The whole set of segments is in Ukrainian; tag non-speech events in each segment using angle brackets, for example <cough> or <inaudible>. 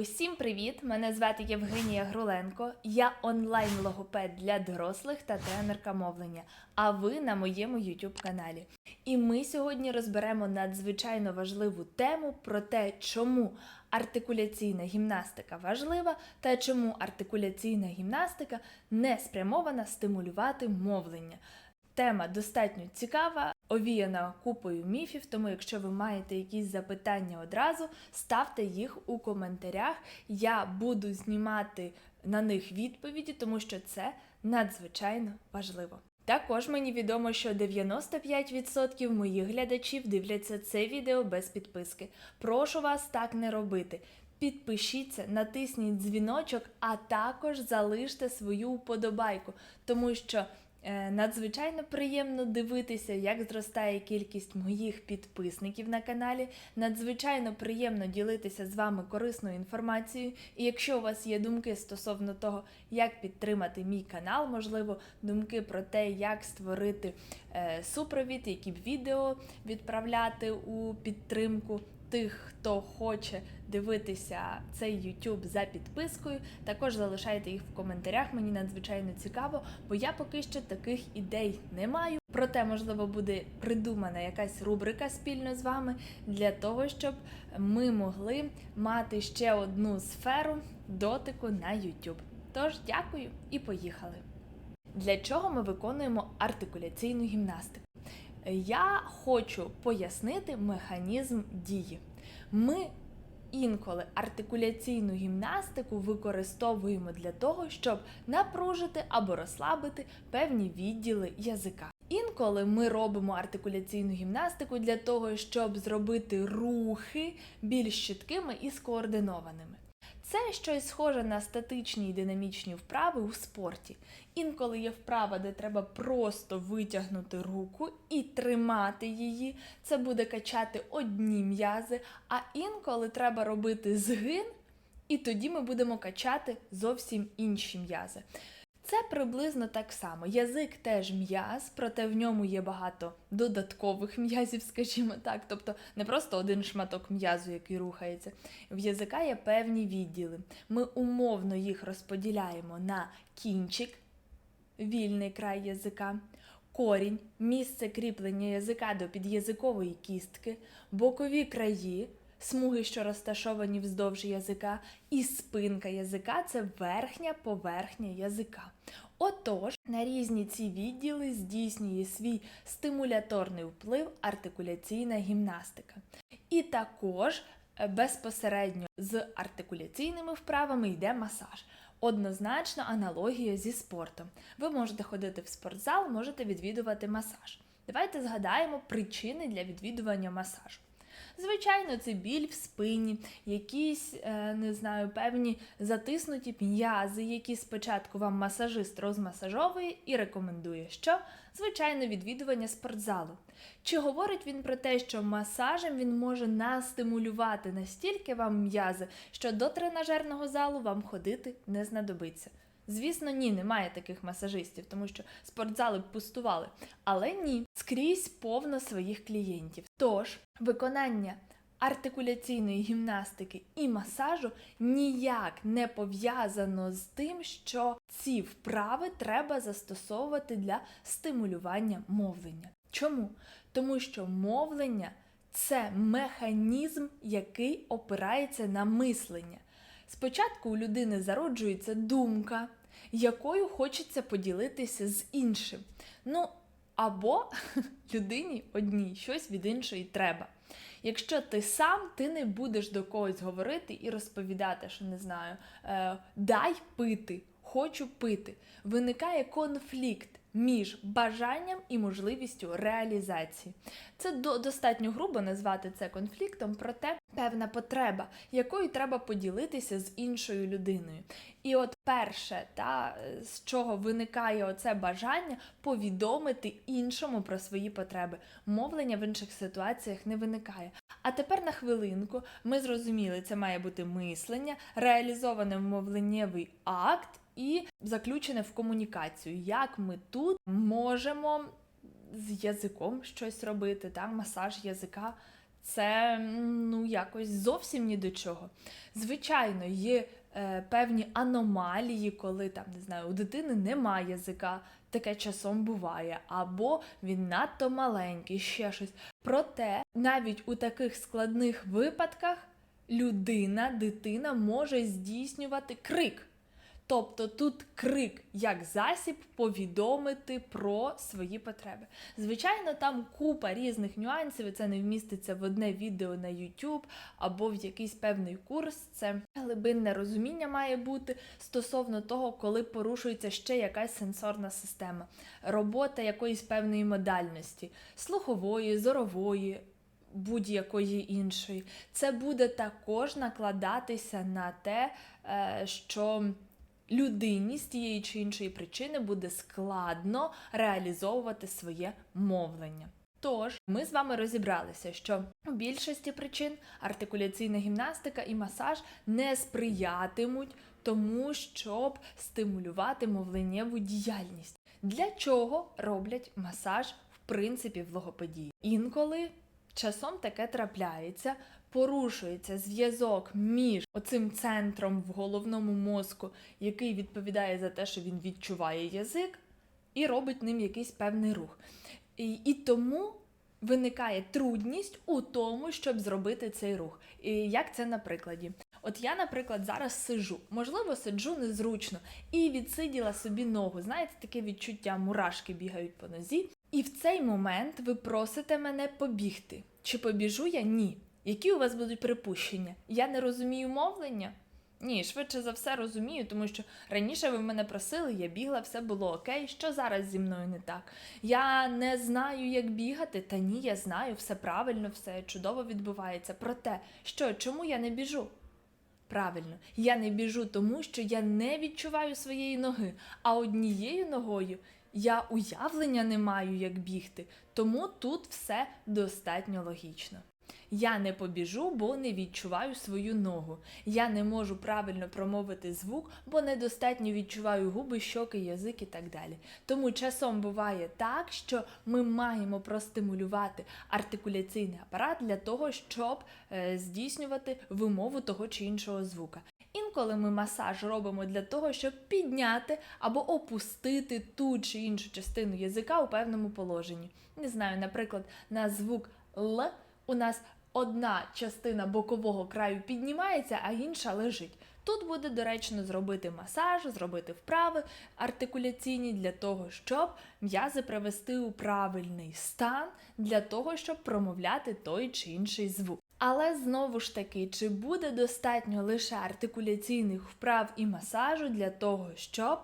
Усім привіт! Мене звати Євгенія Груленко. Я онлайн-логопед для дорослих та тренерка мовлення. А ви на моєму YouTube каналі. І ми сьогодні розберемо надзвичайно важливу тему про те, чому артикуляційна гімнастика важлива та чому артикуляційна гімнастика не спрямована стимулювати мовлення. Тема достатньо цікава, овіяна купою міфів, тому якщо ви маєте якісь запитання одразу, ставте їх у коментарях. Я буду знімати на них відповіді, тому що це надзвичайно важливо. Також мені відомо, що 95% моїх глядачів дивляться це відео без підписки. Прошу вас так не робити. Підпишіться, натисніть дзвіночок, а також залиште свою вподобайку, тому що надзвичайно приємно дивитися, як зростає кількість моїх підписників на каналі. Надзвичайно приємно ділитися з вами корисною інформацією. І якщо у вас є думки стосовно того, як підтримати мій канал, можливо, думки про те, як створити е, супровід, які б відео відправляти у підтримку тих, хто хоче дивитися цей YouTube за підпискою. Також залишайте їх в коментарях. Мені надзвичайно цікаво, бо я поки що таких ідей не маю. Проте, можливо, буде придумана якась рубрика спільно з вами для того, щоб ми могли мати ще одну сферу дотику на YouTube. Тож, дякую і поїхали! Для чого ми виконуємо артикуляційну гімнастику? Я хочу пояснити механізм дії. Ми інколи артикуляційну гімнастику використовуємо для того, щоб напружити або розслабити певні відділи язика. Інколи ми робимо артикуляційну гімнастику для того, щоб зробити рухи більш чіткими і скоординованими. Це щось схоже на статичні і динамічні вправи у спорті. Інколи є вправа, де треба просто витягнути руку і тримати її. Це буде качати одні м'язи, а інколи треба робити згин, і тоді ми будемо качати зовсім інші м'язи. Це приблизно так само. Язик теж м'яз, проте в ньому є багато додаткових м'язів, скажімо так. Тобто не просто один шматок м'язу, який рухається. В язика є певні відділи. Ми умовно їх розподіляємо на кінчик, вільний край язика, корінь, місце кріплення язика до під'язикової кістки, бокові краї. Смуги, що розташовані вздовж язика, і спинка язика це верхня поверхня язика. Отож, на різні ці відділи здійснює свій стимуляторний вплив артикуляційна гімнастика. І також е, безпосередньо з артикуляційними вправами йде масаж. Однозначно аналогія зі спортом. Ви можете ходити в спортзал, можете відвідувати масаж. Давайте згадаємо причини для відвідування масажу. Звичайно, це біль в спині, якісь, е, не знаю, певні затиснуті м'язи, які спочатку вам масажист розмасажовує і рекомендує, що, звичайно, відвідування спортзалу. Чи говорить він про те, що масажем він може настимулювати настільки вам м'язи, що до тренажерного залу вам ходити не знадобиться? Звісно, ні, немає таких масажистів, тому що спортзали б пустували. Але ні, скрізь повно своїх клієнтів. Тож, виконання артикуляційної гімнастики і масажу ніяк не пов'язано з тим, що ці вправи треба застосовувати для стимулювання мовлення. Чому? Тому що мовлення це механізм, який опирається на мислення. Спочатку у людини зароджується думка, якою хочеться поділитися з іншим. Ну, або <laughs> людині одній щось від іншої треба. Якщо ти сам, ти не будеш до когось говорити і розповідати, що не знаю, е, дай пити, хочу пити. Виникає конфлікт між бажанням і можливістю реалізації. Це до, достатньо грубо назвати це конфліктом, проте певна потреба, якою треба поділитися з іншою людиною. І от перше, та, з чого виникає оце бажання повідомити іншому про свої потреби. Мовлення в інших ситуаціях не виникає. А тепер на хвилинку ми зрозуміли, це має бути мислення, реалізоване мовленнєвий акт і заключене в комунікацію, як ми тут можемо з язиком щось робити, та, масаж язика. це ну якось зовсім ні до чого. Звичайно, є е, певні аномалії, коли там не знаю, у дитини немає язика, таке часом буває, або він надто маленький, ще щось. Проте навіть у таких складних випадках людина, дитина може здійснювати крик. Тобто тут крик як засіб повідомити про свої потреби. Звичайно, там купа різних нюансів, і це не вміститься в одне відео на YouTube або в якийсь певний курс. Це глибинне розуміння має бути стосовно того, коли порушується ще якась сенсорна система, робота якоїсь певної модальності, слухової, зорової. Будь-якої іншої, це буде також накладатися на те, е, що людині з тієї чи іншої причини буде складно реалізовувати своє мовлення. Тож, ми з вами розібралися, що у більшості причин артикуляційна гімнастика і масаж не сприятимуть тому, щоб стимулювати мовленнєву діяльність. Для чого роблять масаж в принципі в логопедії? Інколи часом таке трапляється, порушується зв'язок між оцим центром в головному мозку, який відповідає за те, що він відчуває язик, і робить ним якийсь певний рух. І, і тому виникає трудність у тому, щоб зробити цей рух. І як це на прикладі? От я, наприклад, зараз сижу, можливо, сиджу незручно і відсиділа собі ногу. Знаєте, таке відчуття, мурашки бігають по нозі. І в цей момент ви просите мене побігти. Чи побіжу я? Ні. Які у вас будуть припущення? Я не розумію мовлення? Ні, швидше за все розумію, тому що раніше ви мене просили, я бігла, все було окей. Що зараз зі мною не так? Я не знаю, як бігати, та ні, я знаю, все правильно, все чудово відбувається. Проте, що, чому я не біжу? Правильно, я не біжу, тому що я не відчуваю своєї ноги, а однією ногою я уявлення не маю, як бігти, тому тут все достатньо логічно. Я не побіжу, бо не відчуваю свою ногу. Я не можу правильно промовити звук, бо недостатньо відчуваю губи, щоки, язик і так далі. Тому часом буває так, що ми маємо простимулювати артикуляційний апарат для того, щоб е, здійснювати вимову того чи іншого звука. Інколи ми масаж робимо для того, щоб підняти або опустити ту чи іншу частину язика у певному положенні. Не знаю, наприклад, на звук Л у нас одна частина бокового краю піднімається, а інша лежить. Тут буде доречно зробити масаж, зробити вправи артикуляційні для того, щоб м'язи привести у правильний стан, для того, щоб промовляти той чи інший звук. Але знову ж таки, чи буде достатньо лише артикуляційних вправ і масажу для того, щоб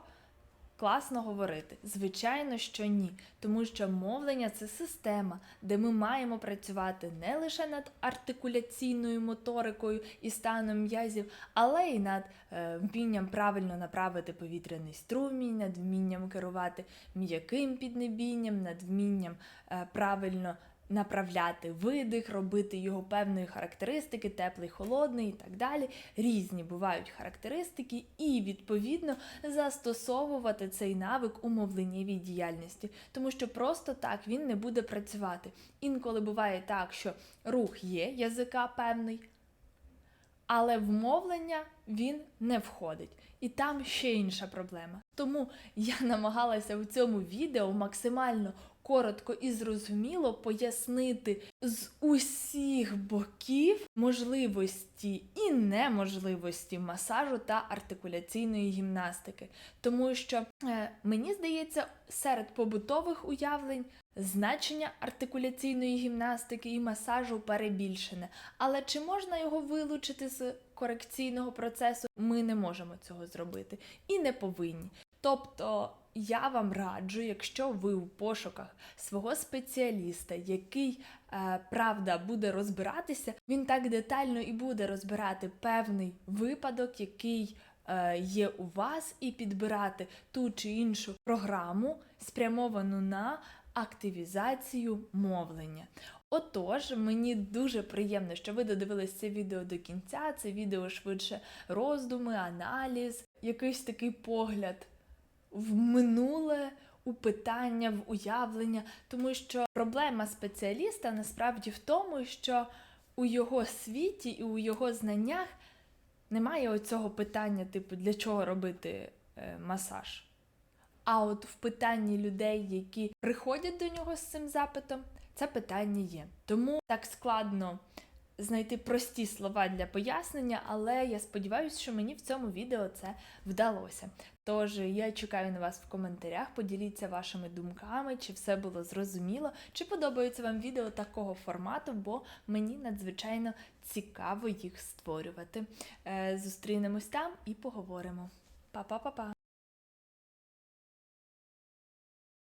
класно говорити? Звичайно, що ні, тому що мовлення це система, де ми маємо працювати не лише над артикуляційною моторикою і станом м'язів, але й над е, вмінням правильно направити повітряний струмінь, над вмінням керувати м'яким піднебінням, над вмінням е, правильно направляти видих, робити його певної характеристики, теплий, холодний і так далі. Різні бувають характеристики, і відповідно застосовувати цей навик у мовленнєвій діяльності, тому що просто так він не буде працювати. Інколи буває так, що рух є язика певний. Але в мовлення він не входить. І там ще інша проблема. Тому я намагалася в цьому відео максимально коротко і зрозуміло пояснити з усіх боків можливості і неможливості масажу та артикуляційної гімнастики. Тому що е, мені здається, серед побутових уявлень значення артикуляційної гімнастики і масажу перебільшене. Але чи можна його вилучити з корекційного процесу? Ми не можемо цього зробити і не повинні. Тобто я вам раджу, якщо ви у пошуках свого спеціаліста, який е, правда буде розбиратися, він так детально і буде розбирати певний випадок, який е, є у вас, і підбирати ту чи іншу програму, спрямовану на активізацію мовлення. Отож, мені дуже приємно, що ви додивились це відео до кінця. Це відео швидше роздуми, аналіз, якийсь такий погляд в минуле, у питання, в уявлення, тому що проблема спеціаліста насправді в тому, що у його світі і у його знаннях немає оцього питання, типу, для чого робити е, масаж. А от в питанні людей, які приходять до нього з цим запитом, це питання є. Тому так складно знайти прості слова для пояснення, але я сподіваюся, що мені в цьому відео це вдалося. Тож я чекаю на вас в коментарях. Поділіться вашими думками, чи все було зрозуміло, чи подобається вам відео такого формату, бо мені надзвичайно цікаво їх створювати. Е, Зустрінемось там і поговоримо. Па-па-па-па!